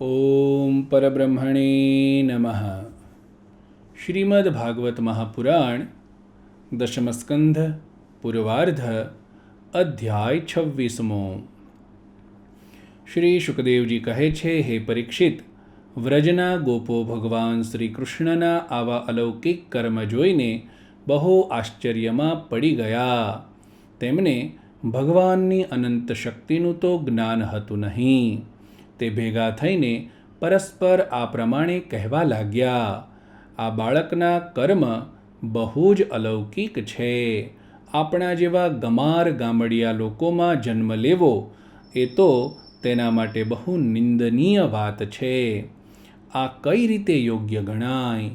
ઓમ પરબ્રહ્મણે નમઃ શ્રીમદ ભાગવત મહાપુરાણ દશમસ્કંધ પૂર્વાર્ધ અધ્યાય છવ્વીસમો શ્રી શુકદેવજી કહે છે હે પરીક્ષિત વ્રજના ગોપો ભગવાન શ્રી કૃષ્ણના આવા અલૌકિક કર્મ જોઈને બહુ આશ્ચર્યમાં પડી ગયા. તેમને ભગવાનની અનંત શક્તિનું તો જ્ઞાન હતું નહીં. તે ભેગા થઈને પરસ્પર આ પ્રમાણે કહેવા લાગ્યા, આ બાળકના કર્મ બહુ જ અલૌકિક છે. આપણા જેવા ગમાર ગામડિયા લોકોમાં જન્મ લેવો એ તો તેના માટે બહુ નિંદનીય વાત છે. આ કઈ રીતે યોગ્ય ગણાય?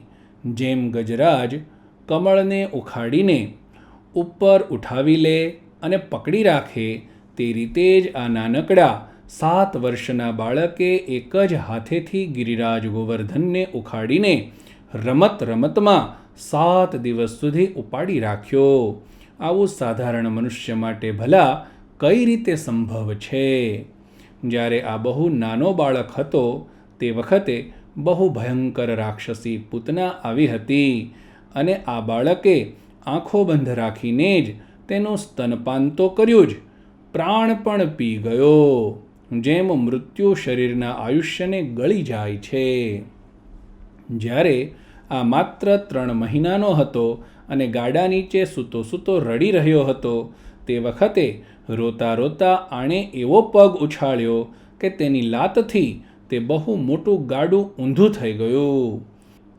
જેમ ગજરાજ કમળને ઉખાડીને ઉપર ઉઠાવી લે અને પકડી રાખે, તે રીતે જ આ નાનકડા સાત વર્ષના બાળકે એક જ હાથેથી ગિરિરાજ ગોવર્ધનને ઉખાડીને રમત રમતમાં સાત દિવસ સુધી ઉપાડી રાખ્યો. આવું સાધારણ મનુષ્ય માટે ભલા કઈ રીતે સંભવ છે? જ્યારે આ બહુ નાનો બાળક હતો, તે વખતે બહુ ભયંકર રાક્ષસી પૂતના આવી હતી અને આ બાળકે આંખો બંધ રાખીને જ તેનું સ્તનપાન તો કર્યું જ. પ્રાણ પણ પી ગયો. જેમ મૃત્યુ શરીરના આયુષ્યને ગળી જાય છે. જ્યારે આ માત્ર ત્રણ મહિનાનો હતો અને ગાડા નીચે સૂતો સૂતો રડી રહ્યો હતો, તે વખતે રોતા રોતા આણે એવો પગ ઉછાળ્યો કે તેની લાતથી તે બહુ મોટું ગાડું ઊંધું થઈ ગયું.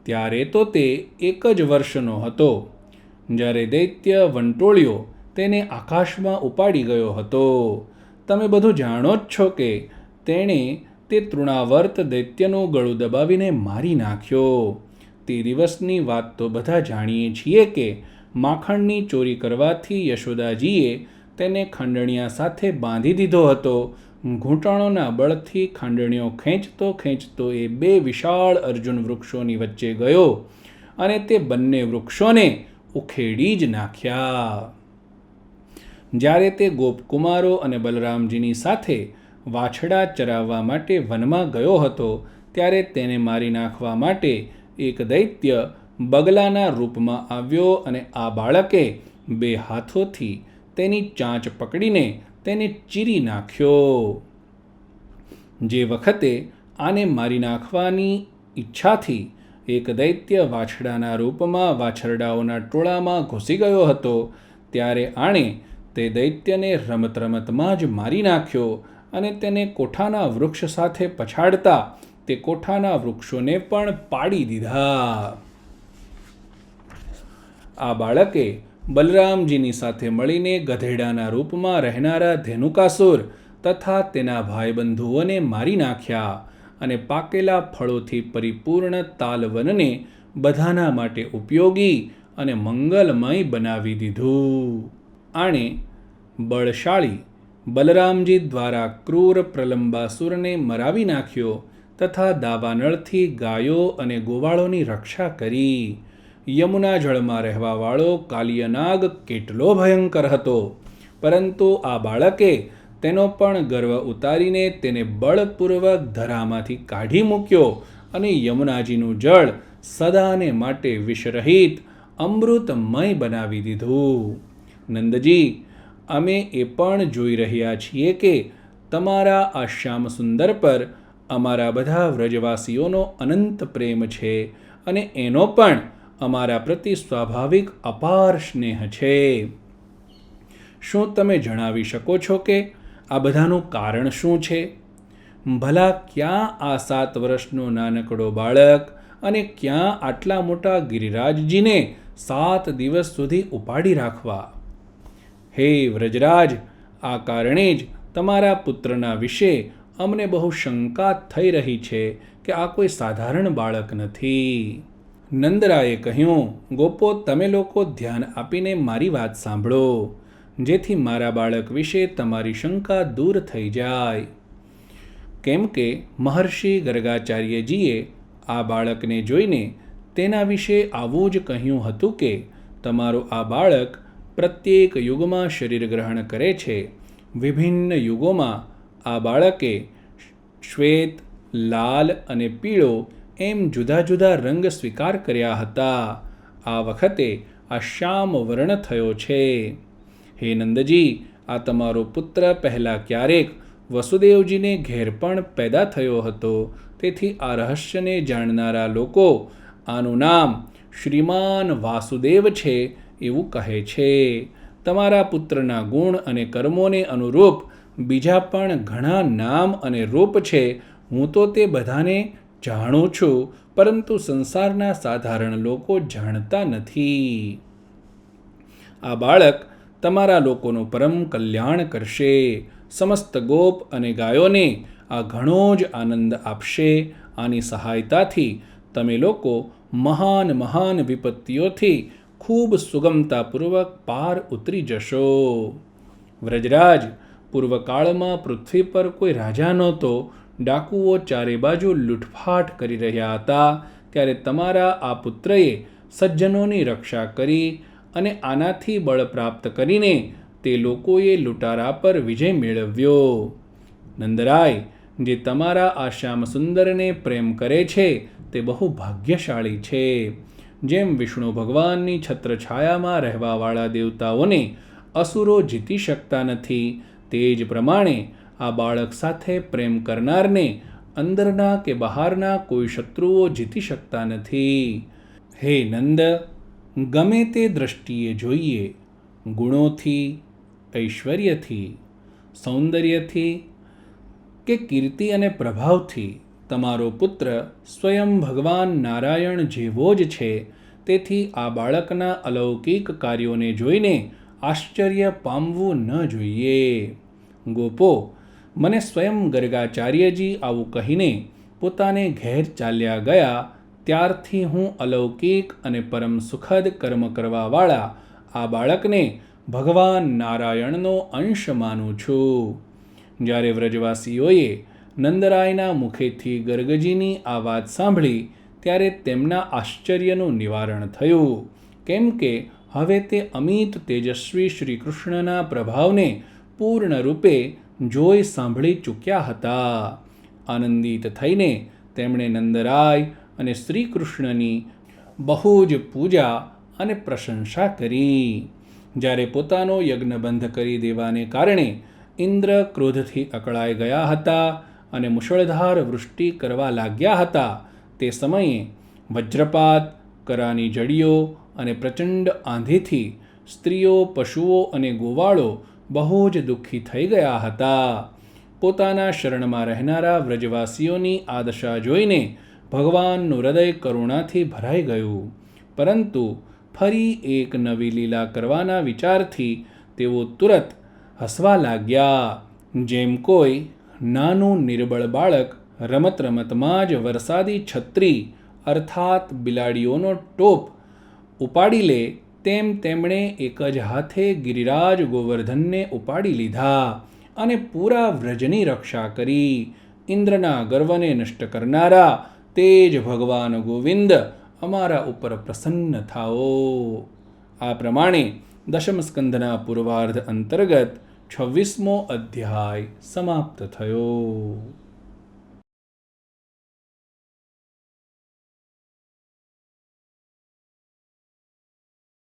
ત્યારે તો તે એક જ વર્ષનો હતો, જ્યારે દૈત્ય વંટોળિયો તેને આકાશમાં ઉપાડી ગયો હતો. તમે બધું જાણો જ છો કે તેણે તે તૃણાવર્ત દૈત્યનું ગળું દબાવીને મારી નાખ્યો. તે દિવસની વાત તો બધા જાણીએ છીએ કે માખણની ચોરી કરવાથી યશોદાજીએ તેને ખંડણિયા સાથે બાંધી દીધો હતો ઘૂંટણોના બળથી ખાંડણીઓ ખેંચતો ખેંચતો એ બે વિશાળ અર્જુન વૃક્ષોની વચ્ચે ગયો અને તે બંને વૃક્ષોને ઉખેડી જ નાખ્યા. જ્યારે તે ગોપકુમારો અને બલરામજીની સાથે વાછડા ચરાવવા માટે વનમાં ગયો હતો, ત્યારે તેને મારી નાખવા માટે એક દૈત્ય બગલાના રૂપમાં આવ્યો અને આ બાળકે બે હાથોથી તેની ચાંચ પકડીને તેને ચીરી નાખ્યો. જે વખતે આને મારી નાખવાની ઈચ્છાથી એક દૈત્ય વાછડાના રૂપમાં વાછરડાઓના ટોળામાં ઘૂસી ગયો હતો, ત્યારે આણે તે દૈત્યને રમત રમતમાં જ મારી નાખ્યો અને તેને કોઠાના વૃક્ષ સાથે પછાડતા તે કોઠાના વૃક્ષોને પણ પાડી દીધા. આ બાળકે બલરામજીની સાથે મળીને ગધેડાના રૂપમાં રહેનારા ધેનુકાસુર તથા તેના ભાઈબંધુઓને મારી નાખ્યા અને પાકેલા ફળોથી પરિપૂર્ણ તાલવનને બધાના માટે ઉપયોગી અને મંગલમય બનાવી દીધું. આણે બળશાળી બલરામજી દ્વારા ક્રૂર પ્રલંબાસુરને મરાવી નાખ્યો તથા દાવાનળથી ગાયો અને ગોવાળોની રક્ષા કરી. યમુના જળમાં રહેવાવાળો કાલિયનાગ કેટલો ભયંકર હતો. પરંતુ આ બાળકે તેનો પણ ગર્વ ઉતારીને તેને બળપૂર્વક ધરામાંથી કાઢી મૂક્યો અને યમુનાજીનું જળ સદાને માટે વિષરહિત અમૃતમય બનાવી દીધું. નંદજી, અમે એ પણ જોઈ રહ્યા છીએ કે તમારા આ શ્યામ સુંદર પર અમારા બધા વ્રજવાસીઓનો અનંત પ્રેમ છે અને એનો પણ અમારા પ્રતિ સ્વાભાવિક અપાર સ્નેહ છે. શું તમે જણાવી શકો છો કે આ બધાનું કારણ શું છે? ભલા ક્યાં આ સાત વર્ષનો નાનકડો બાળક અને ક્યાં આટલા મોટા ગિરિરાજજીને સાત દિવસ સુધી ઉપાડી રાખવા? હે વ્રજરાજ, આ કારણે જ તમારા પુત્રના વિશે અમને બહુ શંકા થઈ રહી છે કે આ કોઈ સાધારણ બાળક નથી. નંદરાએ કહ્યું, ગોપો, તમે લોકો ધ્યાન આપીને મારી વાત સાંભળો. જેથી મારા બાળક વિશે તમારી શંકા દૂર થઈ જાય. કેમ કે મહર્ષિ ગર્ગાચાર્યજીએ આ બાળકને જોઈને તેના વિશે આવું જ કહ્યું હતું કે, તમારું આ બાળક પ્રત્યેક યુગમાં શરીર ગ્રહણ કરે છે. વિભિન્ન યુગોમાં આ બાળકે શ્વેત, લાલ અને પીળો એમ જુદા જુદા રંગ સ્વીકાર કર્યા હતા. આ વખતે આ શ્યામ વર્ણ થયો છે. હે નંદજી, આ તમારો પુત્ર પહેલાં ક્યારેક વસુદેવજીને ઘેર પણ પેદા થયો હતો. તેથી આ રહસ્યને જાણનારા લોકો આનું નામ શ્રીમાન વાસુદેવ છે એવું કહે છે. તમારા પુત્રના ગુણ અને કર્મોને અનુરૂપ બીજા પણ ઘણા નામ અને રૂપ છે. હું તો તે બધાને જાણું છું, પરંતુ સંસારના સાધારણ લોકો જાણતા નથી. આ બાળક તમારા લોકોનું પરમ કલ્યાણ કરશે. સમસ્ત ગોપ અને ગાયોને આ ઘણો જ આનંદ આપશે. આની સહાયતાથી તમે લોકો મહાન મહાન વિપત્તિઓથી ખૂબ સુગમતાપૂર્વક પાર ઉતરી જશો. વ્રજરાજ, પૂર્વકાળમાં પૃથ્વી પર કોઈ રાજા નહોતો ડાકુઓ ચારે બાજુ લૂંટફાટ કરી રહ્યા હતા, ત્યારે તમારા આ પુત્રએ સજ્જનોની રક્ષા કરી અને આનાથી બળ પ્રાપ્ત કરીને તે લોકોએ લૂંટારા પર વિજય મેળવ્યો. નંદરાય, જે તમારા આ શ્યામ સુંદરને પ્રેમ કરે છે, તે બહુ ભાગ્યશાળી છે. જેમ વિષ્ણુ ભગવાનની છત્રછાયામાં રહેવાવાળા દેવતાઓને અસુરો જીતી શકતા નથી, તે જ પ્રમાણે આ બાળક સાથે પ્રેમ કરનારને અંદરના કે બહારના કોઈ શત્રુઓ જીતી શકતા નથી. હે નંદ, ગમે તે દ્રષ્ટિએ જોઈએ, ગુણોથી, ઐશ્વર્યથી, સૌંદર્યથી કે કીર્તિ અને પ્રભાવથી તમારો પુત્ર સ્વયં ભગવાન નારાયણ જેવો જ છે. તેથી આ બાળકના અલૌકિક કાર્યોને જોઈને આશ્ચર્ય પામવું ન જોઈએ. ગોપો મને સ્વયં ગર્ગાચાર્યજી આવું કહીને પોતાને ઘેર ચાલ્યા ગયા, ત્યારથી હું અલૌકિક અને પરમ સુખદ કર્મ કરવાવાળા આ બાળકને ભગવાન નારાયણનો અંશ માનું છું. જ્યારે વ્રજવાસીઓએ નંદરાયના મુખેથી ગર્ગજીની આ વાત સાંભળી, ત્યારે તેમના આશ્ચર્યનું નિવારણ થયું. કેમ કે હવે તે અમિત તેજસ્વી શ્રી કૃષ્ણના પ્રભાવને પૂર્ણ રૂપે જોઈ સાંભળી ચૂક્યા હતા. આનંદિત થઈને તેમણે નંદરાય અને શ્રી કૃષ્ણની બહુ જ પૂજા અને પ્રશંસા કરી. જ્યારે પોતાનો યજ્ઞ બંધ કરી દેવાને કારણે ઇન્દ્ર ક્રોધથી અકળાઈ ગયા હતા અને મુશળધાર વૃષ્ટિ કરવા લાગ્યા હતા, તે સમયે વજ્રપાત, કરાની જડીઓ અને પ્રચંડ આંધીથી સ્ત્રીઓ, પશુઓ અને ગોવાળો બહુ જ દુઃખી થઈ ગયા હતા. પોતાના શરણમાં રહેનારા વ્રજવાસીઓની આ દશા જોઈને ભગવાનનું હૃદય કરુણાથી ભરાઈ ગયું. પરંતુ ફરી એક નવી લીલા કરવાના વિચારથી તેઓ તુરત હસવા લાગ્યા. જેમ કોઈ નાનું નિર્બળ બાળક રમત રમતમાં જ વરસાદી છત્રી અર્થાત બિલાડીઓનો ટોપ ઉપાડી લે તેમ તેમણે એક જ હાથે ગિરિરાજ ગોવર્ધનને ઉપાડી લીધા અને પૂરા વ્રજની રક્ષા કરી. ઇન્દ્રના ગર્વને નષ્ટ કરનારા તે જ ભગવાન ગોવિંદ અમારા ઉપર પ્રસન્ન થાઓ. આ પ્રમાણે દશમ સ્કંદના પૂર્વાર્ધ અંતર્ગત છવ્વીસમો અધ્યાય સમાપ્ત થયો.